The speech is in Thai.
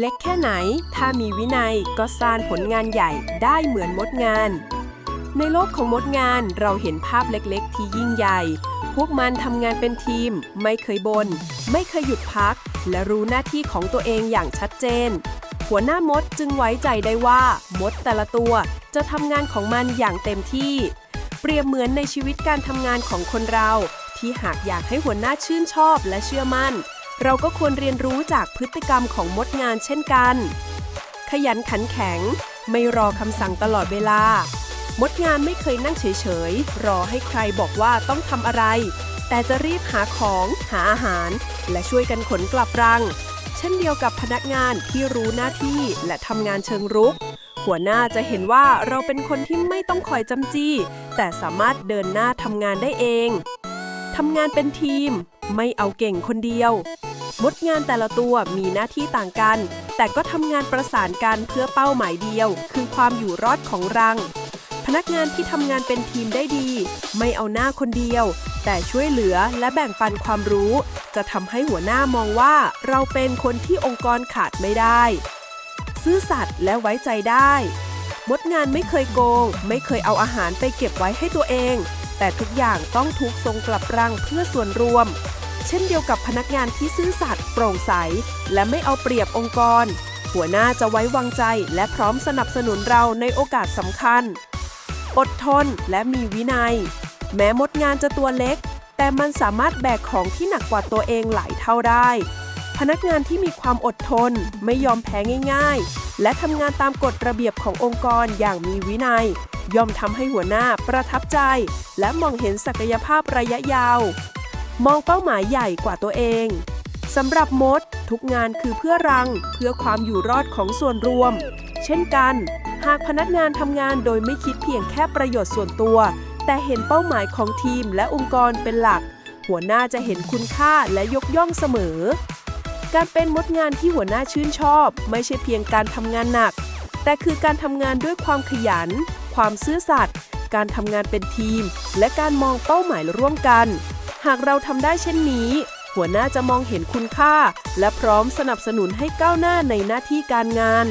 เล็กแค่ไหน ถ้ามีวินัยก็สร้างผลงานใหญ่ได้เหมือนมดงาน ในโลกของมดงานเราเห็นภาพเล็กๆ ที่ยิ่งใหญ่ พวกมันทำงานเป็นทีม ไม่เคยบน่นไม่เคยหยุดพัก และรู้หน้าที่ของตัวเองอย่างชัดเจน หัวหน้ามดจึงไว้ใจได้ว่า มดแต่ละตัวจะทำงานของมันอย่างเต็มที่ เปรียบเหมือนในชีวิตการทำงานของคนเรา ที่หากอยากให้หัวหน้าชื่นชอบและเชื่อมั่น เราก็ควรเรียนรู้จากพฤติกรรมของมดงานเช่นกัน ขยันขันแข็ง ไม่รอคำสั่งตลอดเวลา มดงานไม่เคยนั่งเฉยๆ รอให้ใครบอกว่าต้องทำอะไร แต่จะรีบหาของหาอาหาร และช่วยกันขนกลับรัง เช่นเดียวกับพนักงานที่รู้หน้าที่และทำงานเชิงรุกหัวหน้าจะเห็นว่าเราเป็นคนที่ไม่ต้องคอยจำจี้ แต่สามารถเดินหน้าทำงานได้เอง ทำงานเป็นทีม ไม่เอาเก่งคนเดียว มดงานแต่ละตัวมีหน้าที่ต่างกัน แต่ก็ทำงานประสานกันเพื่อเป้าหมายเดียว คือความอยู่รอดของรัง พนักงานที่ทำงานเป็นทีมได้ดี ไม่เอาหน้าคนเดียว แต่ช่วยเหลือและแบ่งปันความรู้ จะทำให้หัวหน้ามองว่าเราเป็นคนที่องค์กรขาดไม่ได้ ซื่อสัตย์และไว้ใจได้ มดงานไม่เคยโกง ไม่เคยเอาอาหารไปเก็บไว้ให้ตัวเอง แต่ทุกอย่างต้องถูกส่งกลับรังเพื่อส่วนรวม เช่นเดียวกับพนักงานที่ซื่อสัตย์โปร่งใส และไม่เอาเปรียบองค์กร หัวหน้าจะไว้วางใจและพร้อมสนับสนุนเราในโอกาสสำคัญ อดทนและมีวินัย แม้มดงานจะตัวเล็ก แต่มันสามารถแบกของที่หนักกว่าตัวเองหลายเท่าได้ พนักงานที่มีความอดทน ไม่ยอมแพ้ง่ายๆ และทำงานตามกฎระเบียบขององค์กรอย่างมีวินัยย่อมทำให้หัวหน้าประทับใจ และมองเห็นศักยภาพระยะยาว มองเป้าหมายใหญ่กว่าตัวเองสำหรับมด ทุกงานคือเพื่อรัง เพื่อความอยู่รอดของส่วนรวม เช่นกัน หากพนักงานทำงานโดยไม่คิดเพียงแค่ประโยชน์ส่วนตัว แต่เห็นเป้าหมายของทีมและองค์กรเป็นหลัก หัวหน้าจะเห็นคุณค่าและยกย่องเสมอ การเป็นมดงานที่หัวหน้าชื่นชอบ ไม่ใช่เพียงการทำงานหนัก แต่คือการทำงานด้วยความขยัน ความซื่อสัตย์การทำงานเป็นทีม และการมองเป้าหมายร่วมกัน หากเราทำได้เช่นนี้ หัวหน้าจะมองเห็นคุณค่า และพร้อมสนับสนุนให้ก้าวหน้าในหน้าที่การงาน